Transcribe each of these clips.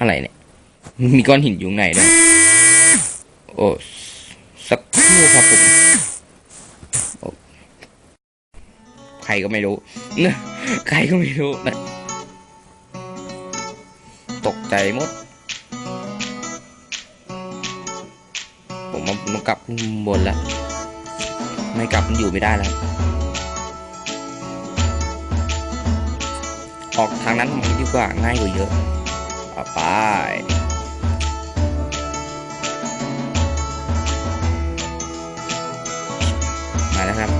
อะไรเนี่ย มีก้อนหินอยู่ข้างในด้วย โอ้ สักครู่ครับผม ใครก็ไม่รู้ใครก็ไม่รู้นะตกใจหมด ผมมต้องกลับบนแล้ว ไม่กลับมันอยู่ไม่ได้แล้วออกทางนั้นดีกว่าง่ายกว่าเยอะ เอาไปมาแล้วครับ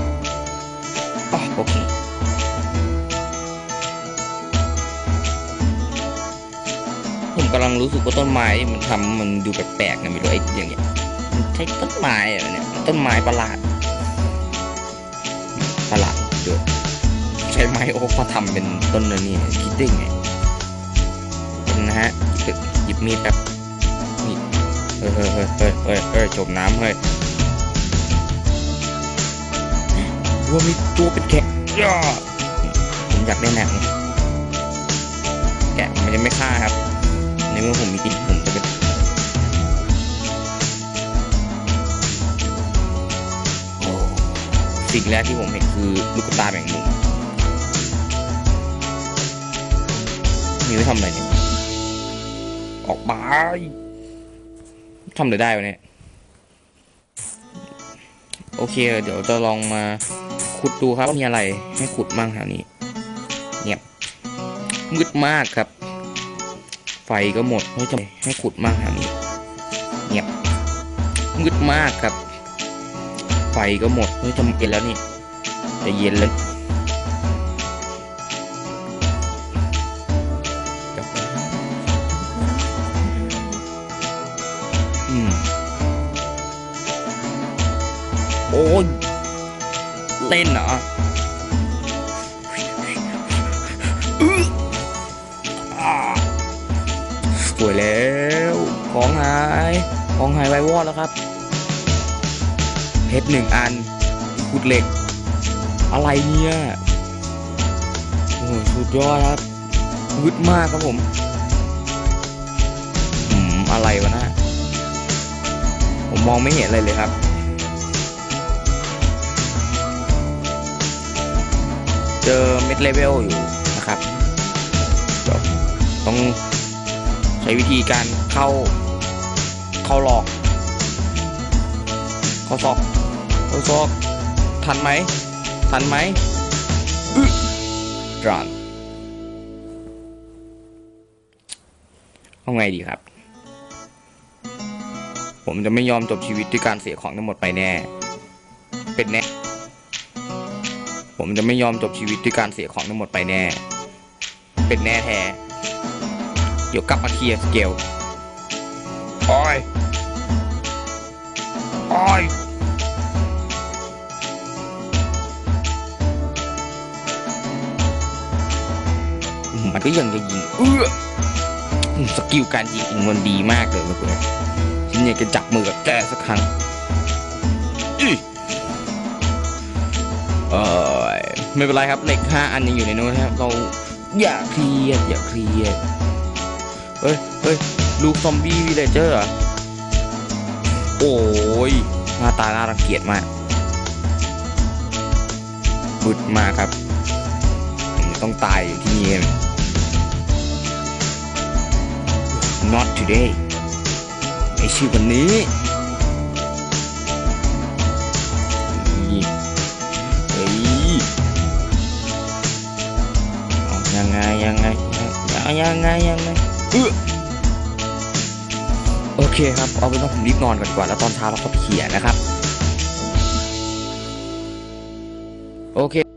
อ๋อโอเคผมกำลังรู้สึกว่าต้นไม้มันทำมันดูแปลกๆนะไม่รู้ไอ้อย่างเงี้ยมันใช่ต้นไม้อะไรเนี่ยต้นไม้ประหลาดประหลาดเดี๋ยวใช้ไม้โอ๊กมาทำเป็นต้นนี่คิดได้ไง นะฮะหยิบมีดแบบนี่เฮ้ยเฮ้ยเฮ้ยเฮ้ยเฮ้ยจมน้ำเฮ้ยวัวมีตัวเป็นแกะย่าผมอยากได้หนังแกะมันยังไม่ฆ่าครับ ในเมื่อผมมีกินผมจะเป็นโอ้สิ่งแรกที่ผมเห็นคือลูกตาแมงมุมมีไว้ทำอะไรเนี่ย ออกบายทำอะไรได้วะเนี่ย โอเค เดี๋ยวจะลองมาขุดดูครับว่ามีอะไรให้ขุดบ้างแถวนี้เงียบมืดมากครับ ไฟก็หมดเฮ้ทำให้ขุดมากแถวนี้เงียบมืดมากครับ ไฟก็หมดเฮ้ยทำเย็นแล้วนี่จะเย็นแล้ว โอ้ยเล่นเหรออื้ออ่าสวยแล้ว ของหาย ของหายไววอดแล้วครับ เพชรหนึ่งอันขุดเหล็ก อะไรเนี่ยโอ้โหสุดยอดครับวึดมากครับผมอืมอะไรวะนะ ผมมองไม่เห็นอะไรเลยครับ เจอเม็ดเลเวลอยู่นะครับต้องใช้วิธีการเข้า เข้าหลอก เข้าซอกเข้าซอก ทันไหม ทันไหมอึดรันเอาไงดีครับ ผมจะไม่ยอมจบชีวิตด้วยการเสียของทั้งหมดไปแน่ เป็นแน่ ผมจะไม่ยอมจบชีวิตด้วยการเสียของทั้งหมดไปแน่ เป็นแน่แท้ เดี๋ยวกลับมาเคลียร์สเกลโอ้ยโอ้ยมันก็ยังจะยิงเอื้อสกิลการยิงอิงมันดีมากเลยเมื่อกี้ฉันอยากจะจับมือกับแกสักครั้งอื้อเอย ไม่เป็นไรครับเหล็กห้าอันยังอยู่ในนู้นนะครับเราอย่าเครียดอย่าเครียดเฮ้ยเฮ้ยลูกซอมบี้วิลเลเจอร์เหรอโอ้ยหน้าตาน่ารังเกียจมากบุดมากครับ ต้องตายอยู่ที่นี่ not today ไม่ใช่วันนี้ ยังไงยังไงยังไงยังไงโอเคครับ เอาเป็นว่าผมรีบนอนก่อนกว่าแล้วตอนเช้าเราก็เขียนนะครับ โอเค